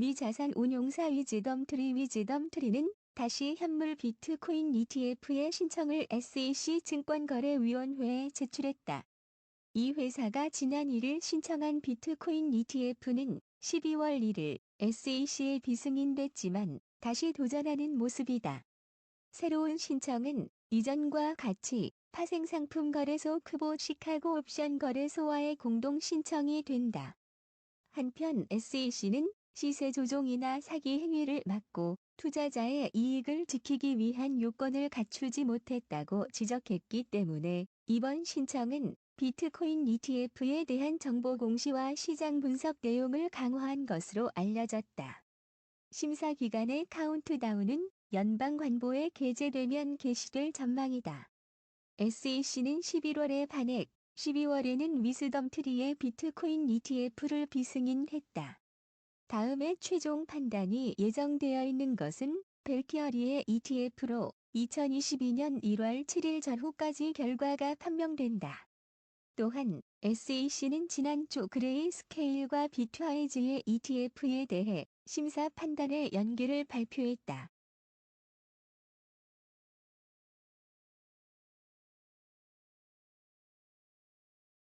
미 자산 운용사 위즈덤 트리 위즈덤 트리는 다시 현물 비트코인 ETF의 신청을 SEC 증권거래위원회에 제출했다. 이 회사가 지난 1일 신청한 비트코인 ETF는 12월 1일 SEC에 비승인됐지만 다시 도전하는 모습이다. 새로운 신청은 이전과 같이 파생상품 거래소 크보 시카고 옵션 거래소와의 공동 신청이 된다. 한편 SEC는 시세 조종이나 사기 행위를 막고 투자자의 이익을 지키기 위한 요건을 갖추지 못했다고 지적했기 때문에 이번 신청은 비트코인 ETF에 대한 정보 공시와 시장 분석 내용을 강화한 것으로 알려졌다. 심사 기간의 카운트다운은 연방 관보에 게재되면 게시될 전망이다. SEC는 11월에 반액, 12월에는 위스덤 트리의 비트코인 ETF를 비승인했다. 다음에 최종 판단이 예정되어 있는 것은 벨키어리의 ETF로 2022년 1월 7일 전후까지 결과가 판명된다. 또한 SEC는 지난 초 그레이 스케일과 비트와이즈의 ETF에 대해 심사 판단의 연기를 발표했다.